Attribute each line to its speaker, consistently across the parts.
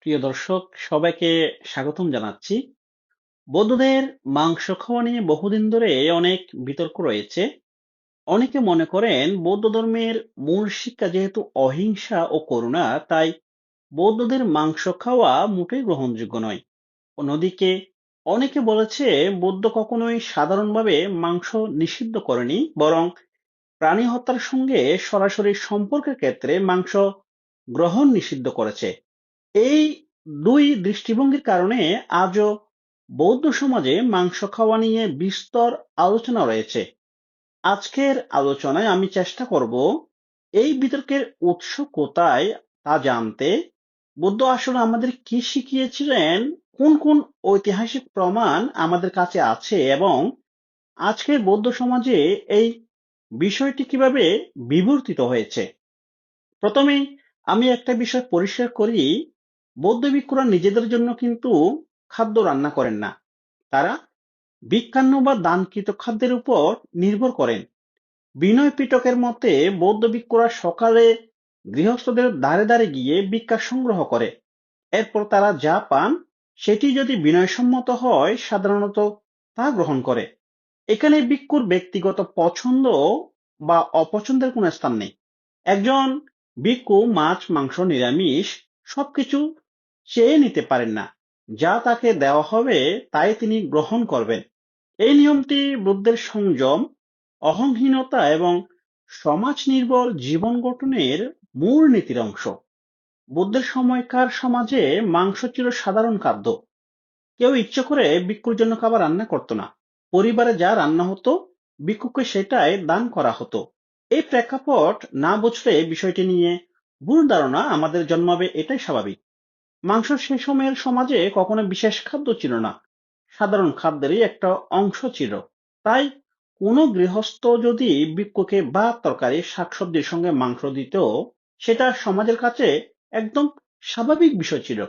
Speaker 1: প্রিয় দর্শক, সবাইকে স্বাগতম জানাচ্ছি। বৌদ্ধদের মাংস খাওয়া নিয়ে বহুদিন ধরে অনেক বিতর্ক রয়েছে। অনেকে মনে করেন বৌদ্ধ ধর্মের মূল শিক্ষা যেহেতু অহিংসা ও করুণা, তাই বৌদ্ধদের মাংস খাওয়া মোটেই গ্রহণযোগ্য নয়। অন্যদিকে অনেকে বলেছে বৌদ্ধ কখনোই সাধারণভাবে মাংস নিষিদ্ধ করেনি, বরং প্রাণী হত্যার সঙ্গে সরাসরি সম্পর্কের ক্ষেত্রে মাংস গ্রহণ নিষিদ্ধ করেছে। এই দুই দৃষ্টিভঙ্গির কারণে আজও বৌদ্ধ সমাজে মাংস খাওয়া নিয়ে বিস্তর আলোচনা রয়েছে। আজকের আলোচনায় আমি চেষ্টা করব, এই বিতর্কের উৎস কোথায় তা জানতে। বুদ্ধ আসলে আমাদের কি শিখিয়েছিলেন, কোন কোন ঐতিহাসিক প্রমাণ আমাদের কাছে আছে এবং আজকের বৌদ্ধ সমাজে এই বিষয়টি কীভাবে বিবর্তিত হয়েছে? প্রথমে আমি একটা বিষয় পরিষ্কার করি বৌদ্ধ ভিক্ষুরা নিজেদের জন্য কিন্তু খাদ্য রান্না করেন না। তারা ভিক্ষান্ন বা দানকৃত খাদ্যের উপর নির্ভর করেন। বিনয় পিটকের মতে বৌদ্ধ ভিক্ষুরা সকালে গৃহস্থদের দ্বারে দ্বারে গিয়ে ভিক্ষা সংগ্রহ করে। এরপর তারা যা পান, সেটি যদি বিনয়সম্মত হয়, সাধারণত তা গ্রহণ করে। এখানে ভিক্ষুর ব্যক্তিগত পছন্দ বা অপছন্দের কোনো স্থান নেই। একজন ভিক্ষু মাছ, মাংস, নিরামিষ, সবকিছু চেয়ে নিতে পারেন না। যা তাকে দেওয়া হবে, তাই তিনি গ্রহণ করবেন। এই নিয়মটি বুদ্ধের সংযম, অহংহীনতা এবং সমাজ নির্ভর জীবন গঠনের মূল নীতির অংশ। বুদ্ধের সময়কার সমাজে মাংস ছিল সাধারণ খাদ্য। কেউ ইচ্ছে করে ভিক্ষুর জন্য খাবার রান্না করতো না। পরিবারে যা রান্না হতো ভিক্ষুকে সেটাই দান করা হতো। এই প্রেক্ষাপট না বুঝলে বিষয়টি নিয়ে ভুল ধারণা আমাদের জন্মাবে, এটাই স্বাভাবিক। মাংস সে সময়ের সমাজে কখনো বিশেষ খাদ্য ছিল না। সাধারণ খাদ্যেরই একটা অংশ ছিল। তাই কোনো গৃহস্থ যদি ভিক্ষুকে ভাত তরকারি, শাকসবজির সঙ্গে মাংস দিত সেটা সমাজের কাছে একদম স্বাভাবিক বিষয় ছিল।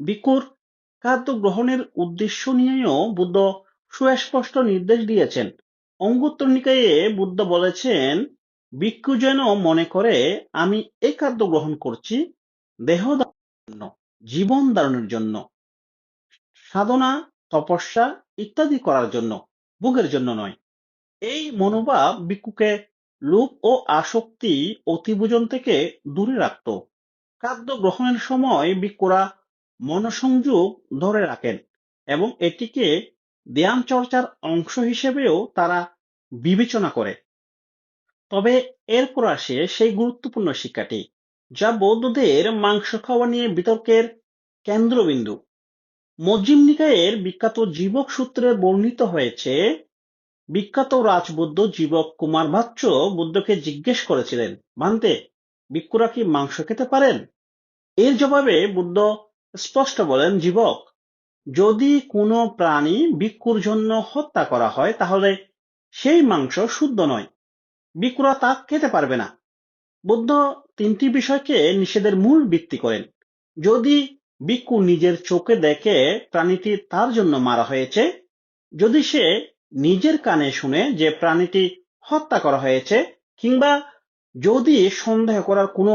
Speaker 1: ভিক্ষুর খাদ্য গ্রহণের উদ্দেশ্য নিয়েও বুদ্ধ সুস্পষ্ট নির্দেশ দিয়েছেন। অঙ্গুত্তর নিকায়ে বুদ্ধ বলেছেন, ভিক্ষু যেন মনে করে, আমি এই খাদ্য গ্রহণ করছি, দেহ জীবন ধারণের জন্য, সাধনা, তপস্যা ইত্যাদি করার জন্য, ভোগের জন্য নয়। এই মনোভাব ভিক্ষুকে লোভ ও আসক্তি অতিভোজন থেকে দূরে রাখত। খাদ্য গ্রহণের সময় ভিক্ষুরা মনসংযোগ ধরে রাখেন এবং এটিকে ধ্যান চর্চার অংশ হিসেবেও তারা বিবেচনা করে। তবে এরপর আসে সেই গুরুত্বপূর্ণ শিক্ষাটি। যা বৌদ্ধদের মাংস খাওয়া নিয়ে বিতর্কের কেন্দ্রবিন্দু। মজিম নিকায়ের বিখ্যাত জীবক সূত্রে বর্ণিত হয়েছে, বিখ্যাত রাজবৌদ্ধ জীবক কুমার ভাচ্য বুদ্ধকে জিজ্ঞেস করেছিলেন, ভান্তে, ভিক্ষুরা কি মাংস খেতে পারেন? এর জবাবে বুদ্ধ স্পষ্ট বলেন, জীবক, যদি কোনো প্রাণী ভিক্ষুর জন্য হত্যা করা হয়, তাহলে সেই মাংস শুদ্ধ নয়। ভিক্ষুরা তা খেতে পারবে না। বুদ্ধ তিনটি বিষয়কে নিষেধের মূল ভিত্তি করেন। যদি ভিক্ষু নিজের চোখে দেখে প্রাণীটি তার জন্য মারা হয়েছে, যদি সে নিজের কানে শুনে যে প্রাণীটি হত্যা করা হয়েছে, কিংবা যদি সন্দেহ করার কোনো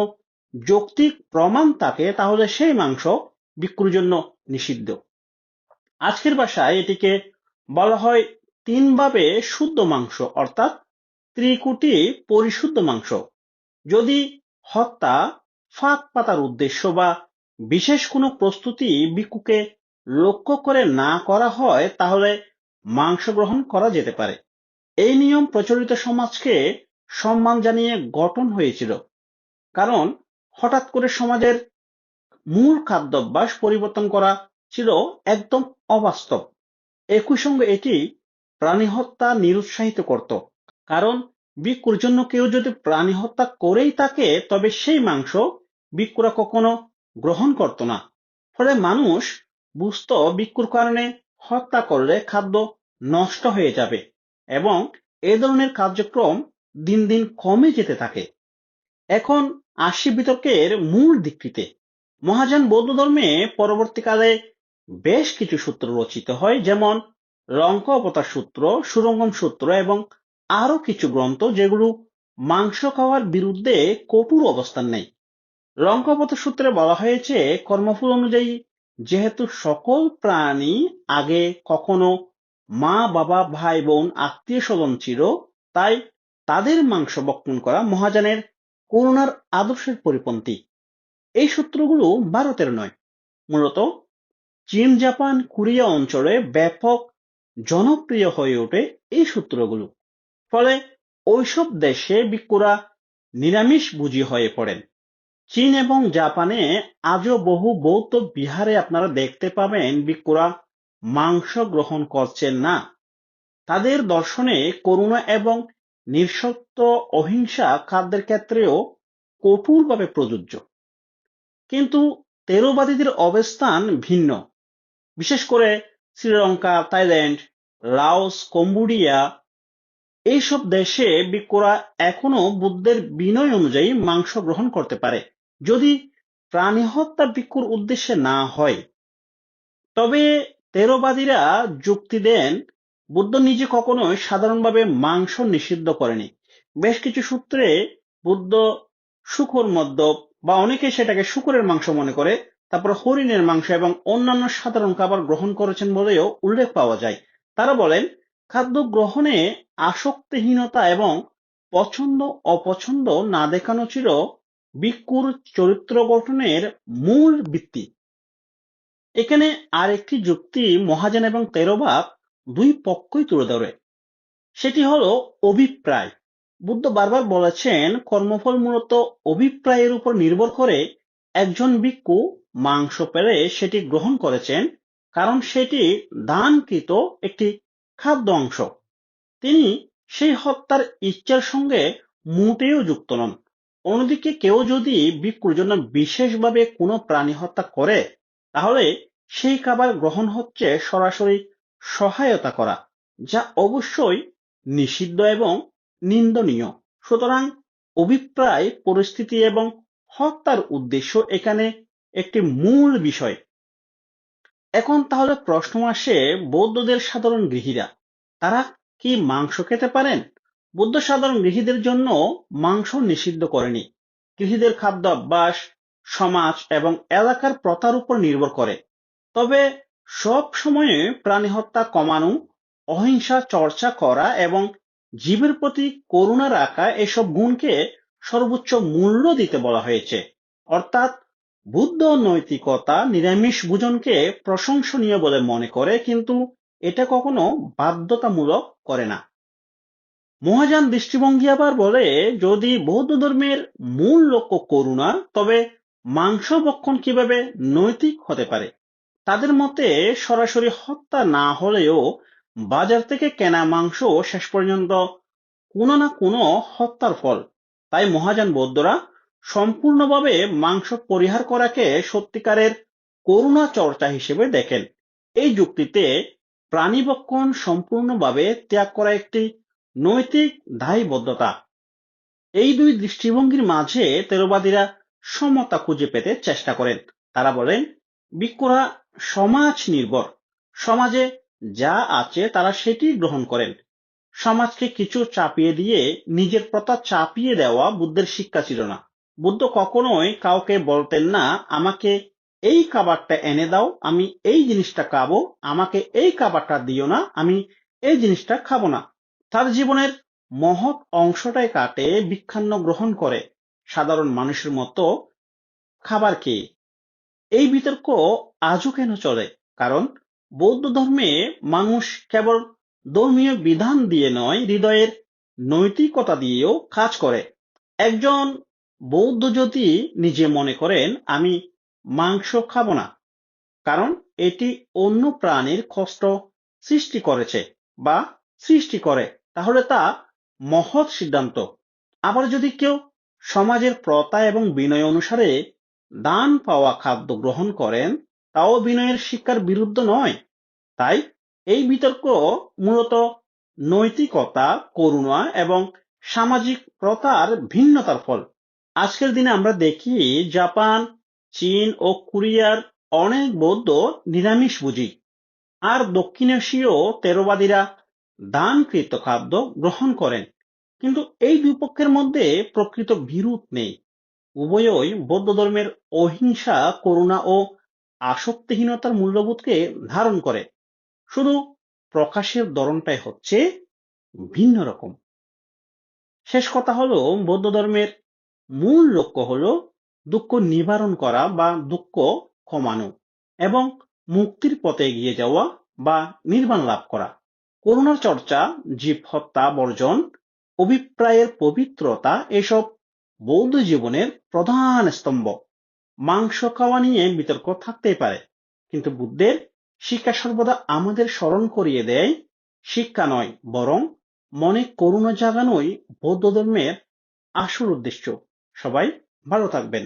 Speaker 1: যৌক্তিক প্রমাণ থাকে, তাহলে সেই মাংস ভিক্ষুর জন্য নিষিদ্ধ। আজকের ভাষায় এটিকে বলা হয় তিনভাবে শুদ্ধ মাংস, অর্থাৎ ত্রিকুটি পরিশুদ্ধ মাংস। যদি হত্যা ফাঁক পাতার উদ্দেশ্য বা বিশেষ কোনো প্রস্তুতি ভিক্ষুকে লক্ষ্য করে না করা হয়, তাহলে মাংস গ্রহণ করা যেতে পারে। এই নিয়ম প্রচলিত সমাজকে সম্মান জানিয়ে গঠন হয়েছিল। কারণ হঠাৎ করে সমাজের মূল খাদ্যাভ্যাস পরিবর্তন করা ছিল একদম অবাস্তব। একই সঙ্গে এটি প্রাণী হত্যা নিরুৎসাহিত করত। কারণ ভিক্ষুর জন্য কেউ যদি প্রাণী হত্যা করেই থাকে তবে সেই মাংস ভিক্ষুরা কখনো গ্রহণ করত না। ফলে মানুষ বুঝত ভিক্ষুর কারণে হত্যা করলে খাদ্য নষ্ট হয়ে যাবে এবং এ ধরনের কার্যক্রম দিন দিন কমে যেতে থাকে। এখন আশি বিতর্কের মূল দিকটিতে মহাযান বৌদ্ধ ধর্মে পরবর্তীকালে বেশ কিছু সূত্র রচিত হয়, যেমন লঙ্ক অবতার সূত্র সুরঙ্গম সূত্র এবং আরও কিছু গ্রন্থ যেগুলো মাংস খাওয়ার বিরুদ্ধে কঠোর অবস্থান নেয় রঙ্কপথ সূত্রে বলা হয়েছে, কর্মফল অনুযায়ী যেহেতু সকল প্রাণী আগে কখনো মা, বাবা, ভাই, বোন, আত্মীয় স্বজন ছিল, তাই তাদের মাংস বক্ষণ করা মহাজানের করুণার আদর্শের পরিপন্থী। এই সূত্রগুলো ভারতের নয়। মূলত চীন, জাপান, কোরিয়া অঞ্চলে ব্যাপক জনপ্রিয় হয়ে ওঠে এই সূত্রগুলো। ফলে ওইসব দেশে ভিক্ষুরা নিরামিষ বুঝি হয়ে পড়েন। চীন এবং জাপানে আজও বহু বৌদ্ধ বিহারে আপনারা দেখতে পাবেন ভিক্ষুরা মাংস গ্রহণ করছেন না। তাদের দর্শনে করুণা এবং নিঃসত্ব অহিংসা খাদ্যের ক্ষেত্রেও কঠোরভাবে প্রযোজ্য। কিন্তু তেরোবাদীদের অবস্থান ভিন্ন। বিশেষ করে শ্রীলঙ্কা, থাইল্যান্ড, লাওস, কম্বোডিয়া এইসব দেশে ভিক্ষুরা এখনও বুদ্ধের বিনয় অনুযায়ী মাংস গ্রহণ করতে পারে। যদি প্রাণী হত্যা ভিক্ষুর উদ্দেশ্যে না হয়, তবে তেরোবাদীরা যুক্তি দেন, বুদ্ধ নিজে কখনোই সাধারণভাবে মাংস নিষিদ্ধ করেনি। বেশ কিছু সূত্রে বুদ্ধ শুকর মদ্য বা অনেকে সেটাকে শুকরের মাংস মনে করে, তারপর হরিণের মাংস এবং অন্যান্য সাধারণ খাবার গ্রহণ করেছেন বলেও উল্লেখ পাওয়া যায়। তারা বলেন, খাদ্য গ্রহণে আসক্তিহীনতা এবং পছন্দ অপছন্দ না দেখানো ছিল ভিক্ষুর চরিত্র গঠনের মূল ভিত্তি। এখানে আরেকটি যুক্তি মহাজন এবং তেরোবাক দুই পক্ষই তুলে ধরে। সেটি হল অভিপ্রায়। বুদ্ধ বারবার বলেছেন, কর্মফল মূলত অভিপ্রায়ের উপর নির্ভর করে একজন ভিক্ষু মাংস পেলে সেটি গ্রহণ করেছেন, কারণ সেটি দানকৃত একটি খাদ্য অংশ। তিনি সেই হত্যার ইচ্ছার সঙ্গে মোটেও যুক্ত নন। অন্যদিকে কেউ যদি ভিক্ষুর জন্য বিশেষভাবে কোনো প্রাণী হত্যা করে, তাহলে সেই খাবার গ্রহণ হচ্ছে সরাসরি সহায়তা করা, যা অবশ্যই নিষিদ্ধ এবং নিন্দনীয়। সুতরাং অভিপ্রায়, পরিস্থিতি এবং হত্যার উদ্দেশ্য এখানে একটি মূল বিষয়। এখন তাহলে প্রশ্ন আসে বৌদ্ধদের সাধারণ গৃহীরা, তারা কি মাংস খেতে পারেন? বুদ্ধ সাধারণ গৃহীদের জন্য মাংস নিষিদ্ধ করেনি। গৃহীদের খাদ্য অভ্যাস, সমাজ এবং এলাকার প্রথার উপর নির্ভর করে। তবে সব সময়ে প্রাণী হত্যা কমানো, অহিংসা চর্চা করা এবং জীবের প্রতি করুণা রাখা এসব গুণকে সর্বোচ্চ মূল্য দিতে বলা হয়েছে। অর্থাৎ বুদ্ধ নৈতিকতা নিরামিষ ভোজনকে প্রশংসনীয় বলে মনে করে, কিন্তু এটা কখনো বাধ্যতামূলক করে না। মহাযান দৃষ্টিভঙ্গি আবার বলে, যদি বৌদ্ধ ধর্মের মূল লক্ষ্য করুণা, তবে মাংস ভক্ষণ কীভাবে নৈতিক হতে পারে? তাদের মতে, সরাসরি হত্যা না হলেও বাজার থেকে কেনা মাংস শেষ পর্যন্ত কোনো না কোনো হত্যার ফল। তাই মহাযান বৌদ্ধরা সম্পূর্ণভাবে মাংস পরিহার করাকে সত্যিকারের করুণা চর্চা হিসেবে দেখেন। এই যুক্তিতে প্রাণীবক্ষণ সম্পূর্ণভাবে ত্যাগ করা একটি নৈতিক দায়বদ্ধতা। এই দুই দৃষ্টিভঙ্গির মাঝে তেরোবাদীরা সমতা খুঁজে পেতে চেষ্টা করেন। তারা বলেন ভিক্ষুরা সমাজ নির্ভর। সমাজে যা আছে তারা সেটি গ্রহণ করেন। সমাজকে কিছু চাপিয়ে দিয়ে নিজের প্রথা চাপিয়ে দেওয়া বুদ্ধের শিক্ষা ছিল না। বুদ্ধ কখনোই কাউকে বলতেন না, আমাকে এই খাবারটা এনে দাও, আমি এই জিনিসটা খাব, আমাকে এই খাবারটা দিও না, আমি এই জিনিসটা খাব না। তার জীবনের মহৎ অংশটাই কাটে ভিক্ষান্ন গ্রহণ করে। সাধারণ মানুষের মতো খাবার খেয়ে। এই বিতর্ক আজও কেন চলে? কারণ বৌদ্ধ ধর্মে মানুষ কেবল ধর্মীয় বিধান দিয়ে নয়, হৃদয়ের নৈতিকতা দিয়েও কাজ করে। একজন বৌদ্ধ যদি নিজে মনে করেন, আমি মাংস খাব না। কারণ এটি অন্য প্রাণীর কষ্ট সৃষ্টি করেছে বা সৃষ্টি করে। তাহলে তা মহৎ সিদ্ধান্ত। আবার যদি কেউ সমাজের প্রতা এবং বিনয় অনুসারে দান পাওয়া খাদ্য গ্রহণ করেন, তাও বিনয়ের শিক্ষার বিরুদ্ধ নয়। তাই এই বিতর্ক মূলত নৈতিকতা, করুণা এবং সামাজিক প্রথার ভিন্নতার ফল। আজকের দিনে আমরা দেখি জাপান চীন ও কোরিয়ার অনেক বৌদ্ধ নিরামিষ বুঝি আর দক্ষিণ এশীয় তেরোবাদীরা দানকৃত খাদ্য গ্রহণ করেন। কিন্তু এই দুই পক্ষের মধ্যে প্রকৃত বিরোধ নেই। উভয়ই বৌদ্ধ ধর্মের অহিংসা, করুণা ও আসক্তিহীনতার মূল্যবোধকে ধারণ করে। শুধু প্রকাশের ধরনটাই হচ্ছে ভিন্ন রকম। শেষ কথা হলো, বৌদ্ধ ধর্মের মূল লক্ষ্য হলো দুঃখ নিবারণ করা বা দুঃখ কমানো এবং মুক্তির পথে এগিয়ে যাওয়া বা নির্বাণ লাভ করা। করুণার চর্চা, জীব হত্যা, বর্জন, অভিপ্রায়ের পবিত্রতা এসব বৌদ্ধ জীবনের প্রধান স্তম্ভ। মাংস খাওয়া নিয়ে বিতর্ক থাকতেই পারে, কিন্তু বুদ্ধের শিক্ষা সর্বদা আমাদের স্মরণ করিয়ে দেয়, শিক্ষা নয়, বরং মনে করুণা জাগানোই বৌদ্ধ ধর্মের আসল উদ্দেশ্য। সবাই ভালো থাকবেন।